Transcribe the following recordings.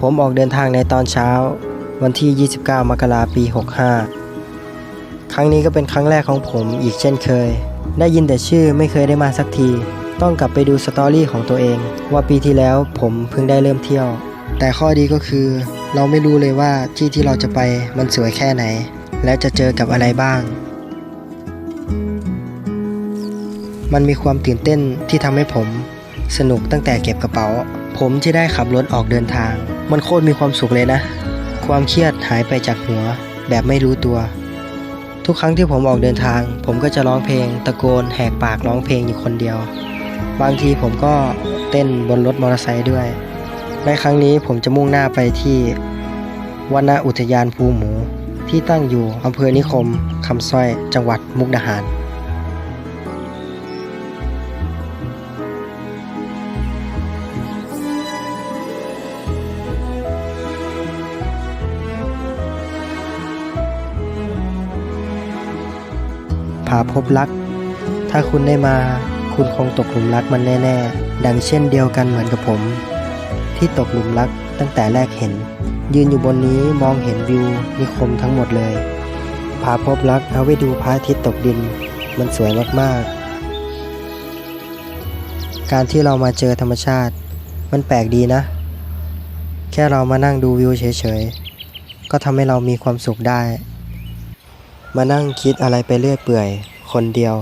ผมออกเดินทางในตอนเช้า วันที่ 29 มกราปี 65 ครั้งนี้ก็เป็นครั้งแรกของผมอีกเช่นเคย ได้ยินแต่ชื่อไม่เคยได้มาสักที ต้องกลับไปดูสตอรี่ของตัวเอง ว่าปีที่แล้วผมเพิ่งได้เริ่มเที่ยว แต่ข้อดีก็คือ เราไม่รู้เลยว่าที่ที่เราจะไปมันสวยแค่ไหน และจะเจอกับอะไรบ้าง มันมีความตื่นเต้นที่ทำให้ผมสนุกตั้งแต่เก็บกระเป๋า ผมที่ได้ขับรถออกเดินทาง มันโคตรมีความสุขเลยนะ ความเครียดหายไปจากหัว แบบไม่รู้ตัว ทุกครั้งที่ผมออกเดินทาง ผมก็จะร้องเพลง ตะโกนแหกปากร้องเพลงอยู่คนเดียว บางทีผมก็เต้นบนรถมอเตอร์ไซค์ด้วย ในครั้งนี้ผมจะมุ่งหน้าไปที่วนอุทยานภูหมู ที่ตั้งอยู่อำเภอนิคมคำสร้อยจังหวัดมุกดาหาร ผาพบรัก ถ้าคุณได้มา คุณคงตกหลุมรักมันแน่ ๆ ดังเช่นเดียวกันเหมือนกับผม ที่ตกหลุมรักตั้งแต่แรกเห็น ยืนอยู่บนนี้มองเห็นวิวนิคมทั้งหมดเลยผาพบรักเอาไว้ดูพระอาทิตย์ตกดิน มันสวยมากๆ การที่เรามาเจอธรรมชาติ มันแปลกดีนะ แค่เรามานั่งดูวิวเฉยๆ ก็ทำให้เรามีความสุขได้ มานั่งคิดอะไรไปเรื่อยเปื่อย คนเดียว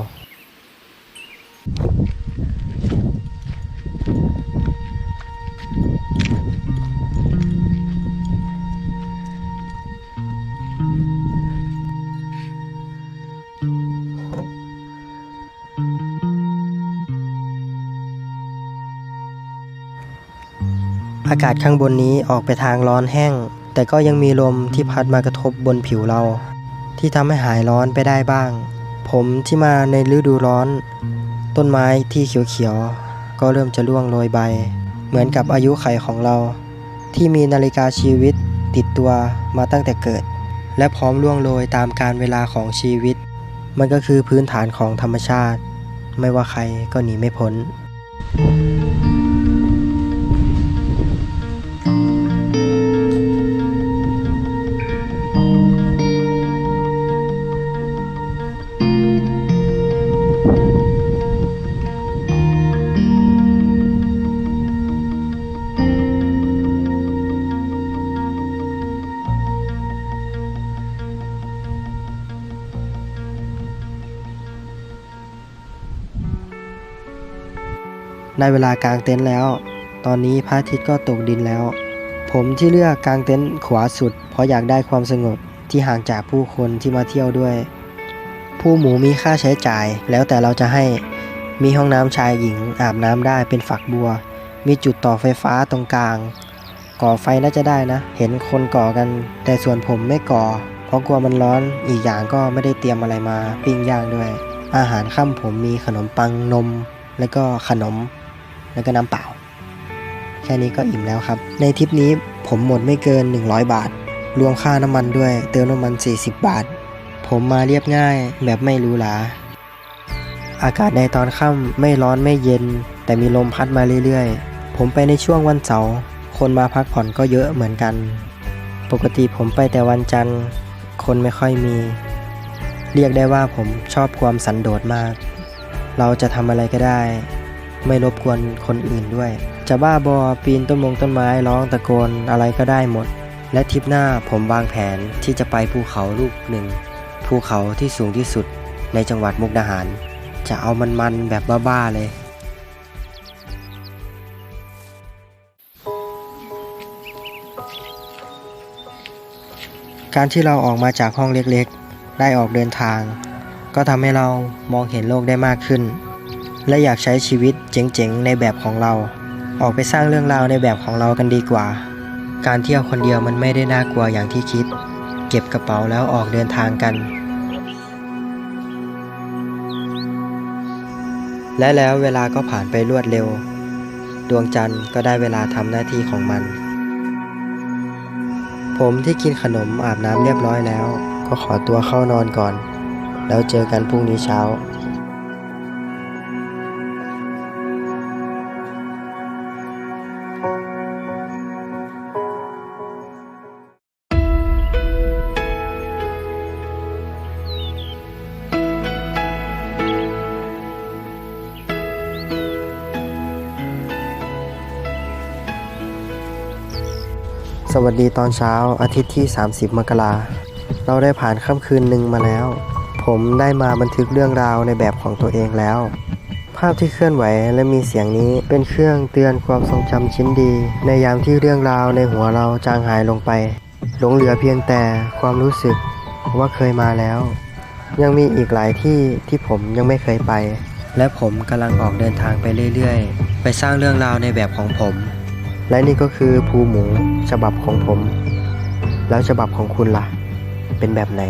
อากาศข้างบนนี้ออกไปทางร้อนแห้ง แต่ก็ยังมีลมที่พัดมากระทบบนผิวเรา ที่ทำให้หายร้อนไปได้บ้าง ผมที่มาในฤดูร้อน ต้นไม้ที่เขียวๆ ก็เริ่มจะร่วงโรยใบ เหมือนกับอายุไขของเรา ที่มีนาฬิกาชีวิตติดตัวมาตั้งแต่เกิด และพร้อมร่วงโรยตามการเวลาของชีวิต มันก็คือพื้นฐานของธรรมชาติ ไม่ว่าใครก็หนีไม่พ้น ได้เวลากางเต็นท์แล้ว ตอนนี้พระอาทิตย์ก็ตกดินแล้ว ผมที่เลือกกางเต็นท์ขวาสุด เพราะอยากได้ความสงบที่ห่างจากผู้คนที่มาเที่ยวด้วย ผู้หมูมีค่าใช้จ่าย แล้วแต่เราจะให้ มีห้องน้ำชายหญิงอาบน้ำได้เป็นฝักบัว มีจุดต่อไฟฟ้าตรงกลาง ก่อไฟน่าจะได้นะ เห็นคนก่อกัน แต่ส่วนผมไม่ก่อ เพราะกลัวมันร้อน อีกอย่างก็ไม่ได้เตรียมอะไรมา ปิ้งย่างด้วย อาหารค่ำผมมีขนมปังนม แล้วก็ขนม แล้วก็น้ำเปล่า แค่นี้ก็อิ่มแล้วครับ ในทริปนี้ผมหมดไม่เกิน 100 บาท รวมค่าน้ำมันด้วย เติมน้ำมัน 40 บาท ผมมาเรียบง่ายแบบไม่รู้หราอากาศในตอนค่ำไม่ร้อนไม่เย็น แต่มีลมพัดมาเรื่อยๆ ผมไปในช่วงวันเสาร์คนมาพักผ่อนก็เยอะเหมือนกัน ปกติผมไปแต่วันจันทร์ คนไม่ค่อยมี เรียกได้ว่าผมชอบความสันโดษมาก เราจะทำอะไรก็ได้ ไม่รบกวนคนอื่นด้วย จะบ้าบอปีนต้นมงต้นไม้ร้องตะโกนอะไรก็ได้หมด และทริปหน้าผมวางแผนที่จะไปภูเขาลูกหนึ่ง ภูเขาที่สูงที่สุดในจังหวัดมุกดาหาร จะเอามันๆแบบบ้าๆเลยการที่เราออกมาจากห้องเล็กๆ ได้ออกเดินทาง ก็ทำให้เรามองเห็นโลกได้มากขึ้น และอยากใช้ชีวิตเจ๋งๆในแบบของเรา ออกไปสร้างเรื่องราวในแบบของเรากันดีกว่า การเที่ยวคนเดียวมันไม่ได้น่ากลัวอย่างที่คิด เก็บกระเป๋าแล้วออกเดินทางกัน และแล้วเวลาก็ผ่านไปรวดเร็ว ดวงจันทร์ก็ได้เวลาทำหน้าที่ของมัน ผมที่กินขนมอาบน้ำเรียบร้อยแล้ว ก็ขอตัวเข้านอนก่อน แล้วเจอกันพรุ่งนี้เช้า วัสดีตอนเช้าอาทิตย์ที่ 30 มกราเราได้ผ่านค่ำคืนหนึ่งมาแล้ว ผมได้มาบันทึกเรื่องราวในแบบของตัวเองแล้ว ภาพที่เคลื่อนไหวและมีเสียงนี้เป็นเครื่องเตือนความทรงจำชิ้นดี ในยามที่เรื่องราวในหัวเราจางหายลงไป หลงเหลือเพียงแต่ความรู้สึกว่าเคยมาแล้ว ยังมีอีกหลายที่ที่ผมยังไม่เคยไป และผมกำลังออกเดินทางไปเรื่อยๆ ไปสร้างเรื่องราวในแบบของผม และนี่ก็คือภูหมูฉบับของผม แล้วฉบับของคุณล่ะ เป็นแบบไหน